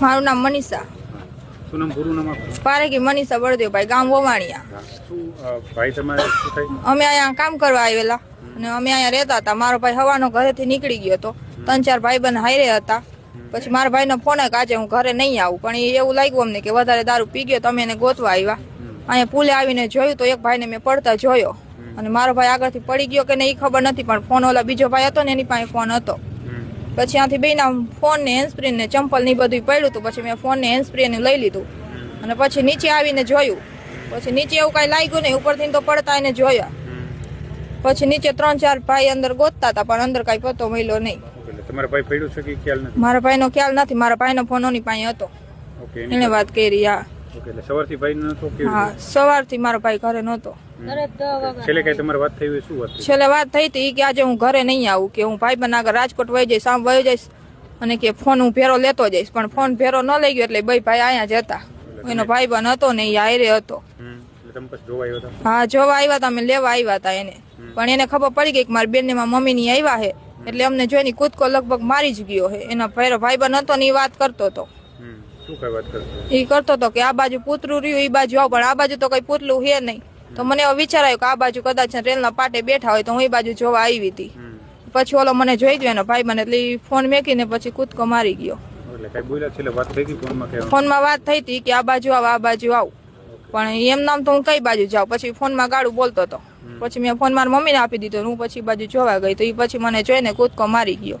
મારું નામ મનીષા. શું નામ પૂરું નામ આપનું? મનીષા બળદેવભાઈ ગામ વવાણિયા. ભાઈ તમારે અમે અહીંયા કામ કરવા આવેલા અને અમે અહીંયા રહેતા હતા. મારો ભાઈ હવાનો ઘરેથી નીકળી ગયો હતો. ત્રણ ચાર ભાઈ બંધ હારે હતા. પછી મારા ભાઈનો ફોન કે આજે હું ઘરે નહીં આવું પણ એ એવું લાગ્યું અમને કે વધારે દારૂ પી ગયો તો અમે એને ગોતવા આવ્યા અહીંયા પુલે આવીને જોયું તો એક ભાઈને મેં પડતા જોયો. અને મારો ભાઈ આગળથી પડી ગયો કે નહીં એ ખબર નથી પણ ફોન ઓલા બીજો ભાઈ હતો ને એની પાસે ફોન હતો. પછી ત્યાંથી બેના ફોન ને હેન્ડસ્પ્રી ને ચંપલ ને બધું પડ્યું હતું પછી મેં ફોન ને હેન્ડસ્પ્રી ને લઈ લીધું. અને પછી નીચે આવીને જોયું. પછી નીચે એવું કાંઈ લાગ્યું નહીં. ઉપરથી તો પડતા એને જોયા. પછી નીચે ત્રણ ચાર ભાઈ અંદર ગોતતા હતા પણ અંદર કાંઈ પતો મળ્યો નહીં. તમારા ભાઈ પડ્યું છે કે ખ્યાલ નથી? મારા ભાઈનો ખ્યાલ નથી. મારા ભાઈનો ફોન ઓની પાસે હતો. એને વાત કરી હા. ઓકે એટલે સવારથી ભાઈ નતો કે હા સવારથી મારો ભાઈ ઘરે નહોતો. છેલ્લે કઈ તમારી વાત થઈ હોય શું વાત થઈ? છેલ્લે વાત થઈ હતી કે આજે હું ઘરે નહીં આવું કે હું ભાઈ આગળ રાજકોટ વહી જઈશ આમ વહી જઈશ અને કે ફોન હું ભેરો લેતો જઈશ પણ ફોન ભેરો ન લઈ ગયો એટલે બે ભાઈ અહીંયા જ હતા. એનો ભાઈ બન હતો ને એ આયરે હતો. હમ. એટલે તમે પછી જોવા આવ્યા હતા? હા જોવા આવ્યા હતા અમે લેવા આવ્યા હતા એને. પણ એને ખબર પડી ગઈ કે મારી બેન ને મારી મમ્મી ની આવ્યા છે એટલે અમને જોઈને કૂદકો લગભગ મારી જ ગયો છે. એના ભાઈ બન હતો ને એ વાત કરતો હતો. હમ. શું કઈ વાત કરશો? એ કરતો હતો કે આ બાજુ પૂતરું રહ્યું એ બાજુ આવ પણ આ બાજુ તો કઈ પૂતલું છે નહીં. તો મને એવો વિચાર આવ્યો કે આ બાજુ કદાચ રેલના પાટે બેઠા હોય તો હું એ બાજુ જોવા આવી હતી. પછી ઓલો મને જોઈ ગયો એનો ભાઈ મને એટલે ફોન મેકીને પછી કૂદકો મારી ગયો. ફોનમાં કે? વાત થઈ હતી કે આ બાજુ આવ આ બાજુ આવ. પણ એમ નામ તો હું કઈ બાજુ જાઉં? પછી ફોનમાં ગાડું બોલતો હતો પછી મેં ફોન મારી મમ્મીને આપી દીધો હું પછી બાજુ જોવા ગઈ તો એ પછી મને જોઈને કૂદકો મારી ગયો.